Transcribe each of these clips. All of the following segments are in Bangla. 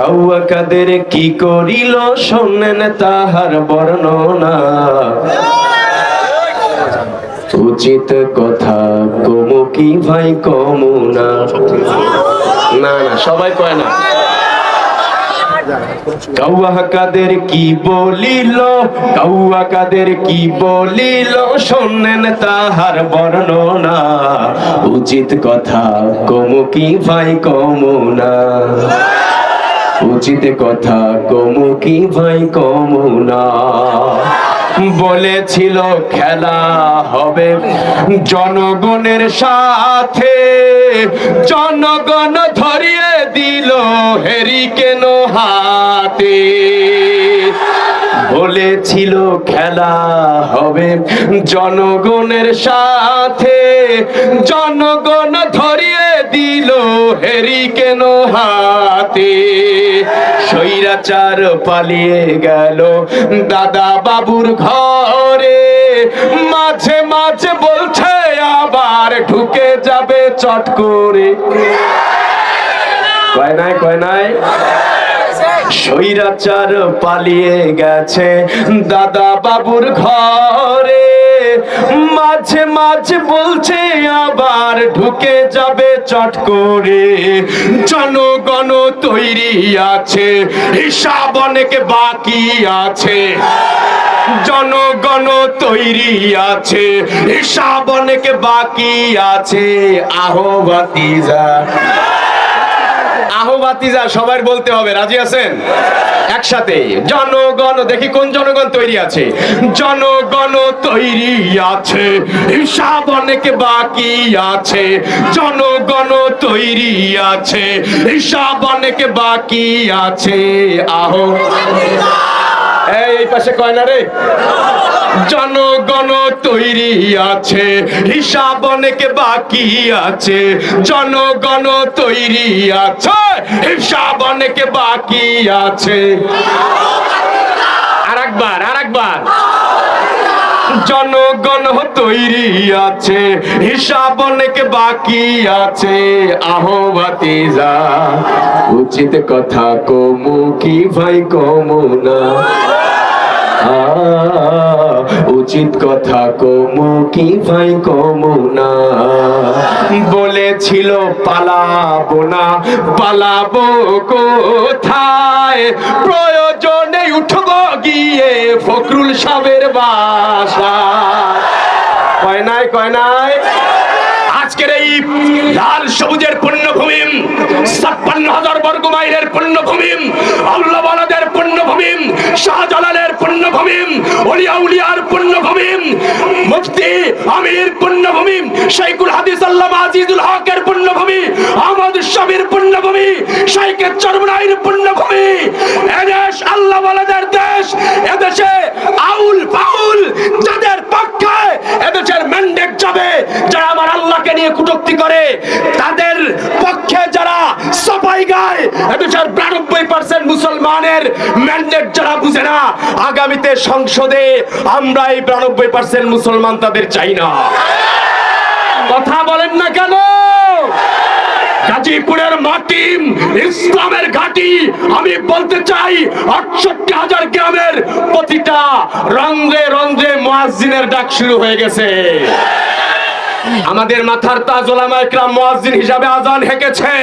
কাউয়া কাদের কি করিল শোনেন তাহার বর্ণনা। উচিত কথা কমু কি ভাই কমু না। না না, সবাই কয় না। কাউয়া কাদের কি বলিল, কাউয়া কাদের কি বলিল শোনেন তাহার বর্ণনা। উচিত কথা কমু কি ভাই কমু না। উচিত কথা কমু কি ভাই, কমু না। বলেছিল খেলা হবে জনগণের সাথে। জনগণ ধরিয়ে দিল হেরি কেন হাতে। বলেছিল খেলা হবে জনগণের সাথে। জনগণ ধরিয়ে দিল হেরি কেন হাতে। স্বৈরাচার পালিয়ে গেল। দাদা বাবুর ঘরে মাঝে মাঝে বলছে, আবার ঢুকে যাবে চট করে। কয় নাই কয় নাই? স্বৈরাচার পালিয়ে গেছে। দাদা বাবুর ঘরে মাঝে মাঝে বলছে, আবার ঢুকে যাবে চট করে। জনগণ তৈরি আছে, হিসাব অনেক বাকি আছে। জনগণ তৈরি আছে, হিসাব অনেক বাকি আছে। আহবাতি যা আহবাতিজা সবার বলতে হবে, রাজি আছেন? একসাথে। জনগণ, দেখি কোন জনগণ তৈরি আছে। জনগণ তৈরি আছে, হিসাব অনেক বাকি আছে। জনগণ তৈরি আছে, হিসাব অনেক বাকি আছে। আহ। এই পাশে কয় না রে? জনগণ তৈরি আছে, হিসাব অনেক বাকি আছে, জনগণ তৈরি আছে, হিসাব অনেক বাকি আছে। আরেকবার আরেকবার। জনগণ তৈরি আছে, হিসাব অনেক বাকি আছে। আহবাতি যা উচিত কথা কমু কি ভাই কমু না? উচিত কথা কমু কি ভাই কমু না? বলেছিল, পালাবো না, পালাবো কোথায়? প্রয়োজনে উঠবো গিয়ে। ফখরুল সাহেবের বাসা। কয় নাই কয় নাই? আজকের এই লাল সবুজের পণ্যভূমি, ছাপ্পান্ন হাজার বর্গ মাইলের পণ্যভূমি আল্লাহ পুণ্যভূমি শাহজালালের পুণ্যভূমি ওলিয়া উলিয়ার পুণ্যভূমি, মুফতি আমির পুণ্যভূমি শাইকুল হাদিস আল্লামা আজিজুল হকের পুণ্যভূমি, আহমদ শামির পুণ্যভূমি শাইখের চরমনাইর পুণ্যভূমি, এদেশ আল্লাহ বালাদের দেশ, এদেশে আউল ফাউল যাদের পক্ষে এদেশের ম্যান্ডেট যাবে, যারা আমার আল্লাহকে নিয়ে কুটুক্তি করে, তাদের পক্ষে যারা এদেশের বিরানব্বই পার্সেন্ট মুসলমানের ম্যান্ডেট যারা বুঝে না, আগামীতে সংসদে আমরা এই বিরানব্বই পার্সেন্ট মুসলমান তাদের চাই না। কথা বলেন না কেন? গাজীপুরের মাটি, ইসলামের ঘাটি, আমি বলতে চাই, আটষট্টি হাজার গ্রামের প্রতিটা রন্ধ্রে রন্ধ্রে মুয়াজ্জিনের ডাক শুরু হয়ে গেছে। আমাদের মাথার তাজ ওলামা একরাম মুয়াজ্জিন হিসাবে আজান হেঁকেছে।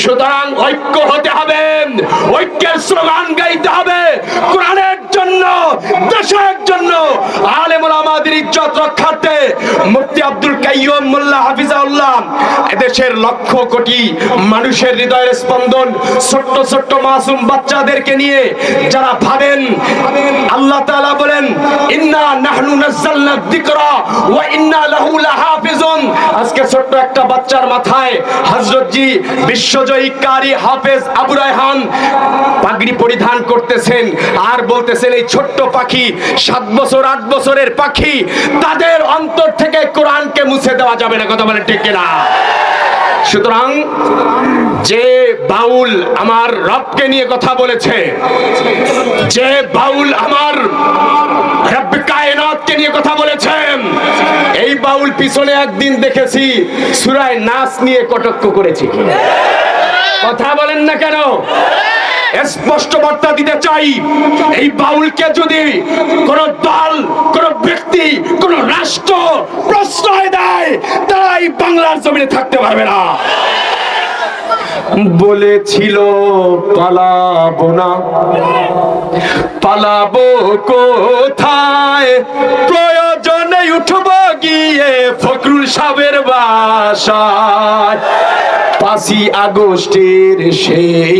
সুতরাং ঐক্য হতে হবে, ঐক্যের স্লোগান গাইতে হবে, কোরআনের জন্য, দেশের জন্য। আলেম ওলামাদের ইজ্জত রক্ষার্থে মুফতি আব্দুল কাইয়ুম মোল্লা হাফিজাউল্লাহ, এদেশের লক্ষ কোটি মানুষের হৃদয়ের স্পন্দন ছোট্ট ছোট্ট মাসুম বাচ্চাদেরকে নিয়ে যারা ভাবেন, আল্লাহ তাআলা বলেন, ইন্না নাহনু নাযালনা যিকরা ওয়া ইন্না লাহু লাহাফিজুন আজকে ছোট্ট একটা বাচ্চার মাথায় হাফেজ রায়হান পরিধান করতেছেন আর বলতেছেন, এই ছোট্ট পাখি, সাত বছর, আট বছরের পাখি, তাদের অন্তর থেকে মুছে দেওয়া যাবে না। কথা বলেন ঠিক সুতরাং যে বাউল আমার রবকে নিয়ে কথা বলেছে, যে বাউল আমার নিয়ে কথা বলেছেন বাউল পিছনে একদিন দেখেছি, সুরায় নাচ নিয়ে কটক্ষ করেছি। কথা বলেন না কেন? স্পষ্ট বার্তা দিতে চাই, এই বাউলকে যদি কোন দল, কোন ব্যক্তি, কোন রাষ্ট্র প্রশ্রয় দেয় তারা এই বাংলার জমিনে থাকতে পারবে না। বলেছিল, পালাবো না। পালাবো কোথায়? প্রয়োজনে উঠব। গিয়ে ফখরুল সাহেবের বাসায়। পাঁচই আগস্টের সেই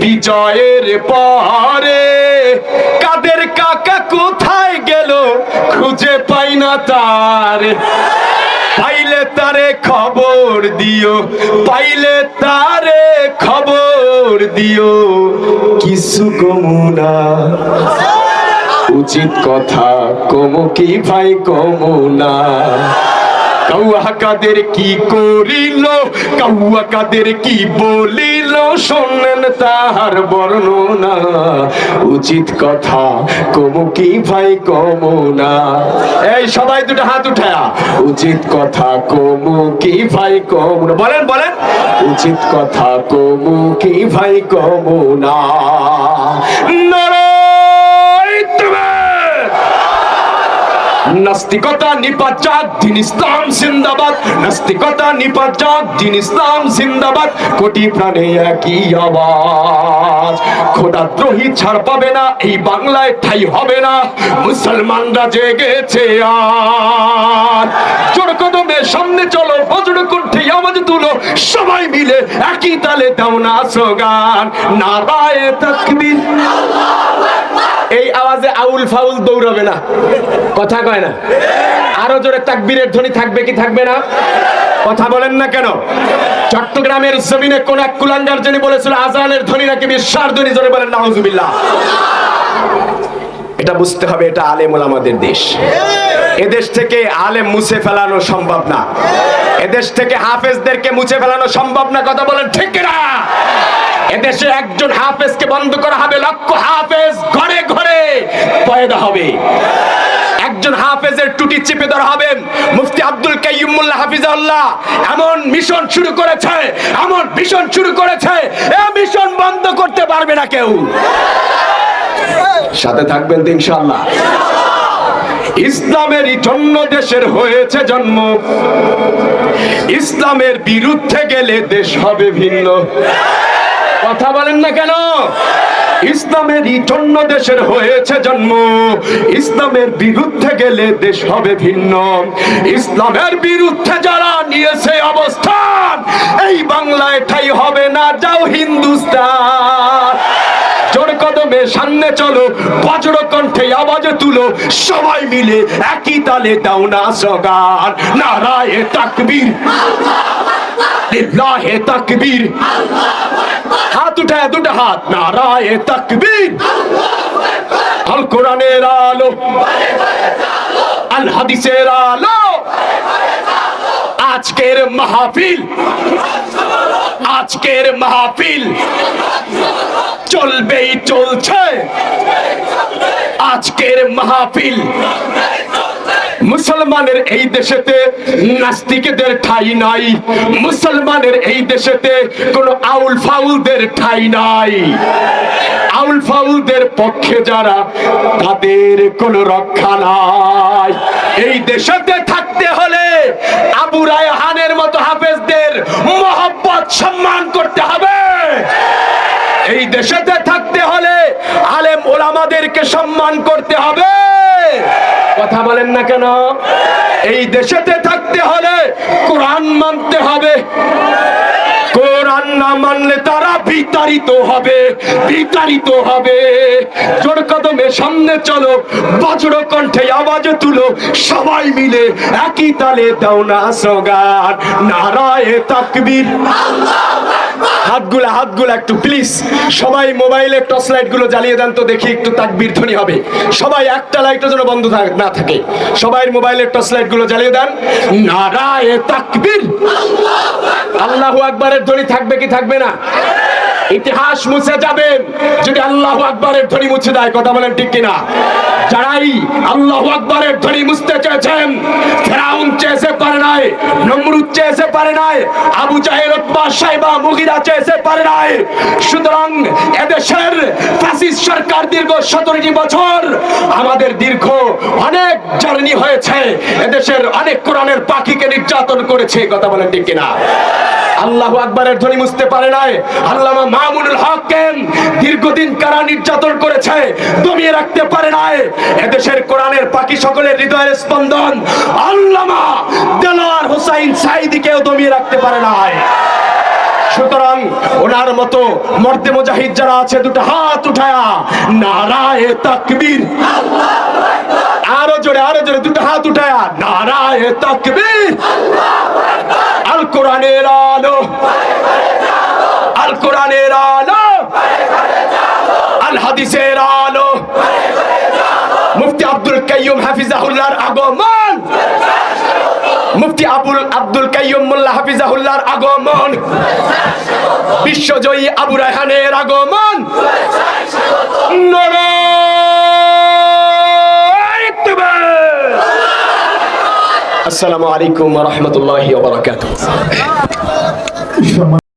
বিজয়ের পরে কাদের কাকা কোথায় গেল খুঁজে পাই না তার। পাইলে তারে খবর দিও, পাইলে তারে খবর দিও, কিছু কমুনা উচিত কথা। কমু কি ভাই কমুনা কাউয়া কাদের কি করিল কাদের কি বলিল, শোনেন তাহার বর্ণনা। উচিত কথা, কমু কি ভাই, কমু না। এই সবাই দুটো হাত উঠায়া। উচিত কথা, কমু কি ভাই, কমু না। বলেন বলেন। উচিত কথা, কমু কি ভাই, কমু না নারায় তকবীর! নাস্তিকতা নিপাত, দিন ইসলাম জিন্দাবাদ। নাস্তিকতা নিপাত, দিন ইসলাম জিন্দাবাদ। কোটি প্রাণে একই আওয়াজ। খোদা দ্রোহী ছাড় পাবে না, এই বাংলায় ঠাই হবে না। মুসলমানরা জেগেছে আর। জোর কদমে সামনে চলো বজ্র কণ্ঠে আওয়াজ তুলো সবাই মিলে একই তালে দাও না স্লোগান। নারায় তাকবীর। এই আওয়াজে আউল ফাউল দৌড়াবে না। কথা কয় না। আরও জোরে তাকবীরের ধ্বনি থাকবে কি থাকবে না? কথা বলেন না কেন? চট্টগ্রামের জমিনে কোন এক কুলাঙ্গার যিনি বলেছিল, আজানের ধ্বনি নাকি বিশ্বাস ধ্বনি? জোরে বলেন, নাউজুবিল্লাহ। এটা বুঝতে হবে, এটা আলেম আমাদের দেশ। এদেশ থেকে আলেম মুছে ফেলানো সম্ভব না। এদেশ থেকে হাফেজদেরকে মুছে ফেলানো সম্ভব না, কথা বলেন ঠিক না এদেশে একজন হাফেজকে বন্ধ করা হবে, লক্ষ হাফেজ ঘরে ঘরে পয়দা হবে। একজন হাফেজের টুটি চেপে ধরা হবে, মুফতি আব্দুল কাইয়ুমুল্লাহ হাফিজাল্লাহ এমন মিশন শুরু করেছে, এমন মিশন শুরু করেছে, এ মিশন বন্ধ করতে পারবে না কেউ। সাথে থাকবেন তো ইনশাআল্লাহ। ইসলামেরই জন্য দেশের হয়েছে জন্ম। ইসলামের বিরুদ্ধে গেলে দেশ হবে ভিন্ন। কথা বলেন না কেন? ইসলামের জন্য দেশের হয়েছে জন্ম। ইসলামের বিরুদ্ধে গেলে দেশ হবে ভিন্ন। ইসলামের বিরুদ্ধে যারা নিয়েছে অবস্থান, এই বাংলায় ঠাই হবে না, যাও হিন্দুস্তান। জোর কদমে সামনে চলো, বজ্র কণ্ঠে আওয়াজ তুলো, সবাই মিলে একই তালে দাও না সগান নারায় তাকবীর। লিল্লাহে তাকবীর। হাত উঠায় দুটো হাত, নারায় তাকবীর। আল কোরআনের আলো। আল হাদিসের আলো। আজকের মাহফিল। আজকের মাহফিল চলবেই চলছে। আজকের মাহফিল মুসলমানের এই দেশেতে নাস্তিকদের ঠাই নাই, মুসলমানের এই দেশেতে কোন আউল ফাউলদের ঠাই নাই। আউল ফাউলদের পক্ষে যারা, তাদের কোন রক্ষা নাই। এই দেশেতে থাকতে হলে আবু রায়হানের মতো মোহব্বত সম্মান করতে হবে। এই দেশেতে থাকতে হলে আলেম ওলামাদেরকে সম্মান করতে হবে। কথা বলেন না কেন? এই দেশেতে থাকতে হলে কোরআন মানতে হবে। কোরআন না মানলে তারা বিতাড়িত হবে বিতাড়িত হবে। জোর কদমে সামনে চলো, বজ্র কণ্ঠে আওয়াজ তুলো, সবাই মিলে একই তালে দাও না সগান নারায় তাকবীর। হাতগুলা হাতগুলা একটু প্লিজ সবাই মোবাইলে টর্চ লাইটগুলো জ্বালিয়ে দেন তো দেখি একটু তাকবীর ধ্বনি হবে। সবাই একটা লাইটও যেন বন্ধ না থাকে। সবাই মোবাইলের টর্চ লাইটগুলো জ্বালিয়ে দেন। নারায় তাকবীর। আল্লাহু আকবারের ধ্বনি থাকবে কি থাকবে না? ইতিহাস মুছে যাবেন। যদি আল্লাহ আকবরের ধ্বনি মুছে দেয়, কথা বলেন ঠিক কিনা? যারাই আল্লাহ আকবরের ধ্বনি মুছতে চেয়েছেন, ফেরাউন চেয়েছে পারে নাই, নমরুদ চেয়েছে পারে নাই, আবু জাহেল, উতবা, সাইবা, মুগিরা চেয়েছে পারে নাই। সুতরাং এদেশের ফ্যাসিস্ট সরকার দীর্ঘ সতেরোটি বছর আমাদের দীর্ঘ অনেক জার্নি হয়েছে। এদেশের অনেক কোরআনের পাখিকে নির্যাতন করেছে, কথা বলেন ঠিক কিনা? আল্লাহ আকবরের ধ্বনি মুছতে পারে নাই। আল্লামা মামুনুল হককে দীর্ঘদিন কারা নির্যাতন করেছে দমিয়ে রাখতে পারে নাই। এদেশের কোরআনের পাখি সকলের হৃদয়ের স্পন্দন আল্লামা দেলোয়ার হোসাইন সাইদিকেও দমিয়ে রাখতে পারে নাই। সুতরাং ওনার মতো মর্দে মুজাহিদ যারা আছে, দুটো হাত উঠায়া, নারায় তাকবীর। আরও জোরে আরও জোরে, দুটো হাত উঠায়া, নারায় তাকবীর। আল কোরআনের আলো, আল কোরআনের আলো, আল হাদিসের আলো। মুফতি আব্দুল কাইয়ুম হাফিজাহুল্লাহর আগমন। মুফতি আবুল আব্দুল কাইয়ুম মোল্লা হাফিজাহুল্লাহর আগমন। বিশ্বজয়ী আবু রায়হানের আগমন। আসসালামু আলাইকুম রাহমাতুল্লাহি বারাকাতুহু।